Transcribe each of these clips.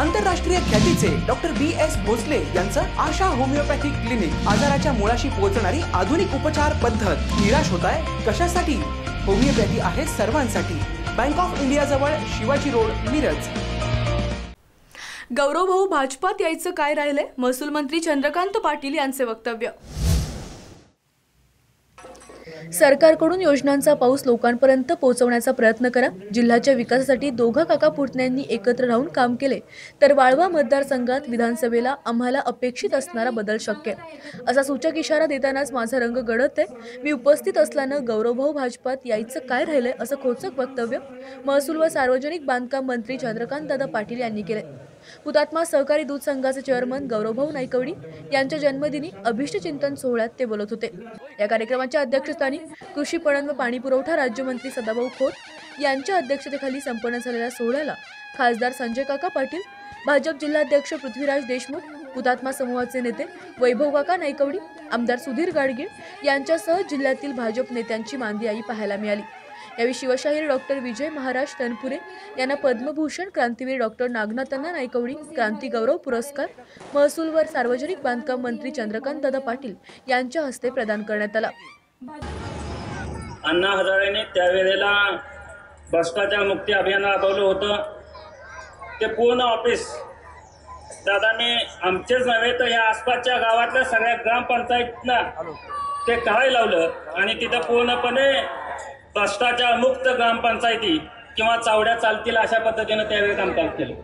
आंतरराष्ट्रीय ख्यातीचे doctor B S Bhosale यांचं आशा होमिओपॅथिक क्लिनिक आजाराच्या मुळाशी पोहोचणारी आधुनिक उपचार पद्धत. निराश होत आहे कशासाठी? होमिओपॅथी आहे सर्वांसाठी. बँक ऑफ इंडिया जवळ शिवाजी रोड मिरज. गौरव भाऊ भाजपात यायचं काय राहिलंय? महसूल मंत्री चंद्रकांत पाटील यांचे वक्तव्य. सरकारकडून योजनांचा पाऊस लोकांपर्यंत पोहोचवण्याचा प्रयत्न करा. जिल्ह्याच्या विकासासाठी दोघा काका पुतण्यांनी एकत्र राहून काम केले. तर वाळवा मतदारसंघात विधानसभेला आम्हाला अपेक्षित असणारा बदल शक्य आहे. असा सूचक इशारा देतानाच माझा रंग गडत आहे. मी उपस्थित असल्यानं गौरवभाऊ भाजपात यायचं काय राहिलंय असं खोचक वक्तव्य महसूल व सार्वजनिक बांधकाम मंत्री चंद्रकांत दादा पाटील यांनी केले हुतात्मा सहकारी दूध संघाचे चेअरमन गौरवभाऊ नायकवडी यांच्या जन्मदिनी अभिष्ट चिंतन सोहळ्यात ते बोलत होते. या कार्यक्रमाच्या अध्यक्षस्थानी कृषी पणन व पाणी पुरवठा राज्यमंत्री सदाभाऊ खोत यांच्या अध्यक्षतेखाली संपन्न झालेल्या सोहळ्याला खासदार संजय काका पाटील भाजप जिल्हाध्यक्ष पृथ्वीराज देशमुख हुतात्मा समूहाचे नेते वैभव काका नायकवडी आमदार सुधीर गाडगीळ यांच्यासह जिल्ह्यातील भाजप नेत्यांची मांदी आई पाहायला मिळाली. यावेळी शिवशाहीर डॉक्टर विजय महाराज तनपुरे यांना पद्मभूषण क्रांतीवीर डॉक्टर नागनाथांना नायकवडी क्रांती गौरव पुरस्कार महसूलवर सार्वजनिक बांधकाम मंत्री चंद्रकांत दादा पाटील यांच्या हस्ते प्रदान करण्यात आला. अण्णा हजारेने त्यावेळेला भ्रष्टाचार मुक्ती अभियान राबवलं होतं. ते पूर्ण ऑफिस दादाने आमचेच नव्हे तर या आसपासच्या गावातल्या सगळ्या ग्रामपंचायतनं ते काय लावलं आणि तिथं पूर्णपणे भ्रष्टाचार मुक्त ग्रामपंचायती किंवा चावड्या चालतील अशा पद्धतीनं त्यावेळी कामकाज केलं.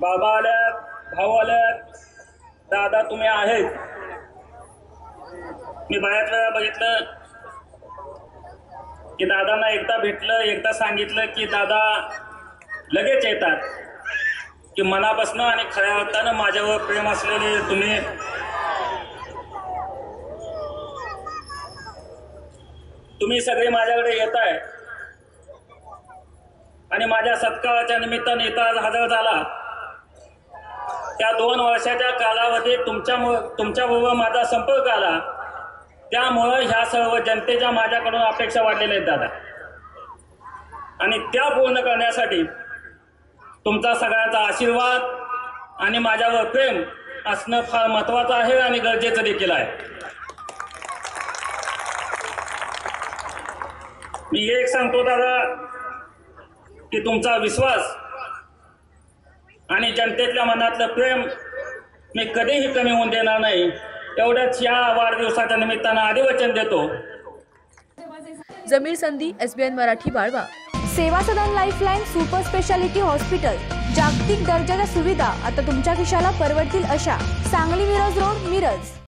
बाबा आल्यात भाऊ आल्यात दादा तुम्ही आहेत. मी बऱ्याच वेळा बघितलं की दादांना एकदा भेटलं एकदा सांगितलं की दादा लगेच येतात. की मनापासून आणि खऱ्या अर्थानं माझ्यावर प्रेम असलेले तुम्ही तुम्ही सगळे माझ्याकडे येत आहे आणि माझ्या सत्काराच्या निमित्ताने इथं आज हजर झाला. त्या दोन वर्षाच्या कालावधीत तुमच्या तुमच्याबरोबर माझा संपर्क आला. त्यामुळं ह्या सर्व जनतेच्या माझ्याकडून अपेक्षा वाढलेल्या आहेत दादा. आणि त्या पूर्ण करण्यासाठी तुमचा सगळ्यांचा आशीर्वाद आणि माझ्यावर प्रेम असणं फार महत्त्वाचं आहे आणि गरजेचं देखील आहे. मी एक सांगतो दादा की तुमचा विश्वास आणि जनतेतल्या मनातलं प्रेम मी कधीही कमी होऊन देणार नाही. एवढंच या वाढदिवसाच्या निमित्तानं आदिवचन देतो. जमीर संधी SBN Marathi Balwa Seva Sadan lifeline super speciality hospital. जागतिक दर्जाच्या सुविधा आता तुमच्या खिशाला परवडतील अशा सांगली मिरज रोड मिरज.